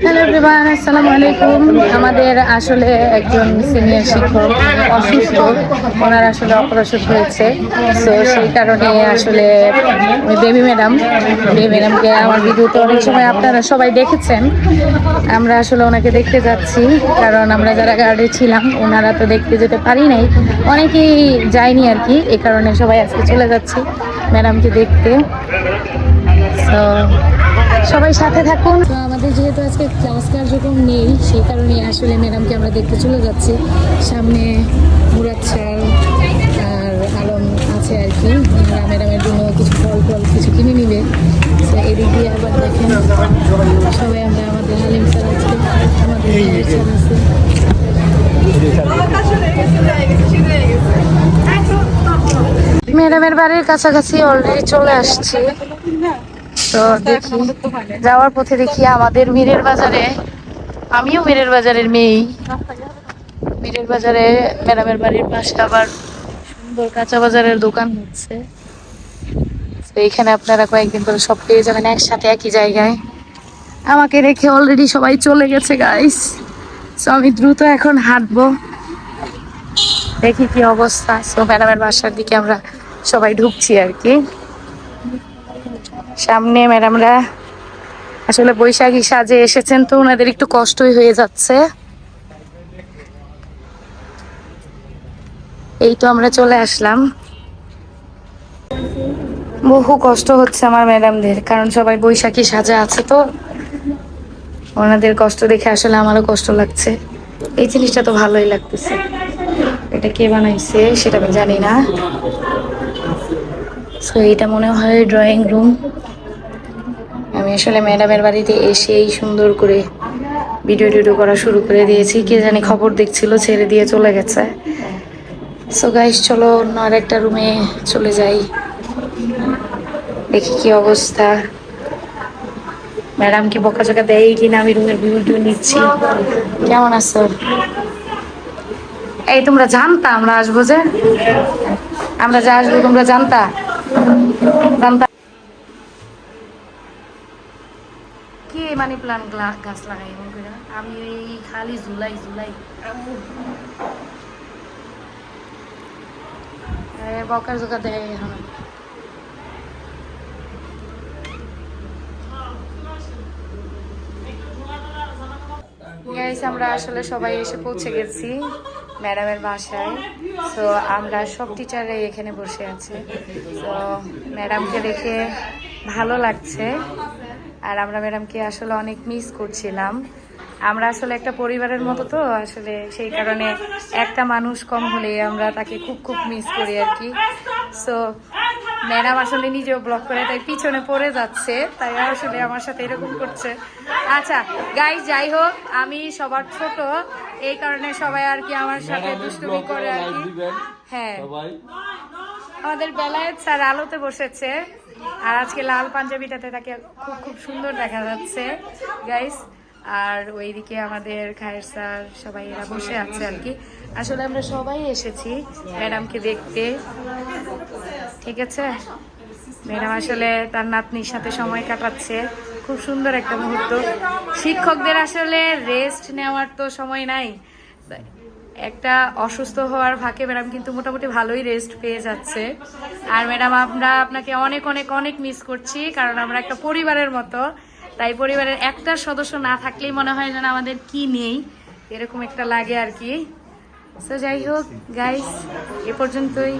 Hello everyone আসসালামু আলাইকুম আমাদের আসলে একজন সিনিয়র শিক্ষক অসুস্থ। ওনার আসলে অপারেশন হয়েছে। তো সেই কারণে আসলে বেবি ম্যাডাম বেবি ম্যাডামকে আমার ভিডিওতে অনেক সময় আপনারা সবাই দেখেছেন। আমরা আসলে ওনাকে দেখতে যাচ্ছি, কারণ আমরা যারা গার্ডে ছিলাম, ওনারা তো দেখতে যেতে পারি নাই। অনেকেই যায়নি আর কি এই কারণে সবাই আজকে চলে যাচ্ছি ম্যাডামকে দেখতে। তো সবাই সাথে থাকুন। তো আমাদের যেহেতু আজকে ক্লাস কার্যক্রম নেই সেই কারণে আসলে ম্যাডামকে আমরা দেখতে চলে যাচ্ছি। সামনে মুরাদ স্যার আর আলম আছে আর কি। ম্যাডামের জন্য কিছু ফল ফল কিছু কিনে নিবে। তো এদিক দিয়ে আবার দেখেন সবাই আমরা আমাদের হালিম স্যার আজকে আমাদের স্যার আছে। ম্যাডামের বাড়ির কাছাকাছি অলরেডি চলে আসছি। তো দেখি, যাওয়ার পথে দেখি আমাদের মীরের বাজারে, আমিও মীরের বাজারের মেয়েই। মীরের বাজারে ম্যাডামের বাড়ির পাশে আবার সুন্দর কাঁচা বাজারের দোকান হচ্ছে। তো এখানে আপনারা কয়েকদিন পরে সব পেয়ে যাবেন একসাথে, একই জায়গায়। আমাকে রেখে অলরেডি সবাই চলে গেছে গাইস তো আমি দ্রুত এখন হাঁটবো। দেখি কি অবস্থা। তো ম্যাডামের বাসার দিকে আমরা সবাই ঢুকছি আর কি। সামনে ম্যাডামরা আসলে বৈশাখী সাজে এসেছেন তো ওনাদের একটু কষ্টই হয়ে যাচ্ছে। এই তো আমরা চলে আসলাম। বহু কষ্ট হচ্ছে আমার ম্যাডামদের, কারণ সবাই বৈশাখী সাজা আছে তো। ওনাদের কষ্ট দেখে আসলে আমারও কষ্ট লাগছে। এই জিনিসটা তো ভালোই লাগতেছে। এটা কে বানাইছে সেটা আমি জানি না। সো এটা মনে হয় ড্রয়িং রুম আমি আসলে ম্যাডামের বাড়িতে এসেই সুন্দর করে ভিডিও টিডিও করা শুরু করে দিয়েছি। কে জানি খবর দেখছিল, ছেড়ে দিয়ে চলে গেছে। সো গাইস চলো অন্য আরেকটা রুমে চলে যাই। দেখি কি অবস্থা। ম্যাডাম কি বকাঝকা দেয় কিনা আমি রুমের ভিডিও নিচ্ছি। কেমন আছো? এই, তোমরা জানতা আমরা আসব যে? আমরা যে আসব তোমরা জানতা? কে মানি প্লান্ট গাছ লাগাই আমি এই খালি বকার আমরা আসলে সবাই এসে পৌঁছে গেছি। ম্যাডামের বাসায়। তো আমরা সব টিচাররাই এখানে বসে আছি। তো ম্যাডামকে দেখে ভালো লাগছে। আর আমরা ম্যাডামকে আসলে অনেক মিস করছিলাম। আমরা আসলে একটা পরিবারের মতো তো, আসলে সেই কারণে একটা মানুষ কম হলে আমরা তাকে খুব খুব মিস করি আর কি। সো ম্যাডাম আসলে নিজেও ব্লক করে, তাই পিছনে পড়ে যাচ্ছে। তাই আসলে আমার সাথে এরকম করছে। আচ্ছা গাই যাই হোক, আমি সবার ছোট। এই কারণে সবাই আর কি আমার সাথে দুষ্টুমি করে আর কি। হ্যাঁ। আমাদের বেলায়েত স্যার আলোতে বসেছে আর আজকে লাল পাঞ্জাবিটাতে তাকে খুব খুব সুন্দর দেখা যাচ্ছে গাইস আর ওইদিকে আমাদের খায়ের স্যার সবাই এরা বসে আছে আর কি। আসলে আমরা সবাই এসেছি ম্যাডামকে দেখতে। ঠিক আছে? ম্যাডাম আসলে তার নাতনির সাথে সময় কাটাচ্ছে। খুব সুন্দর একটা মুহূর্ত। শিক্ষকদের আসলে রেস্ট নেওয়ার তো সময় নাই। একটা অসুস্থ হওয়ার ফাঁকে ম্যাডাম কিন্তু মোটামুটি ভালোই রেস্ট পেয়ে যাচ্ছে। আর ম্যাডাম, আমরা আপনাকে অনেক অনেক অনেক মিস করছি, কারণ আমরা একটা পরিবারের মতো। তাই পরিবারের একটা সদস্য না থাকলেই মনে হয় যেন আমাদের কি নেই। এরকম একটা লাগে আর কি। সো যাই হোক গাইস এ পর্যন্তই।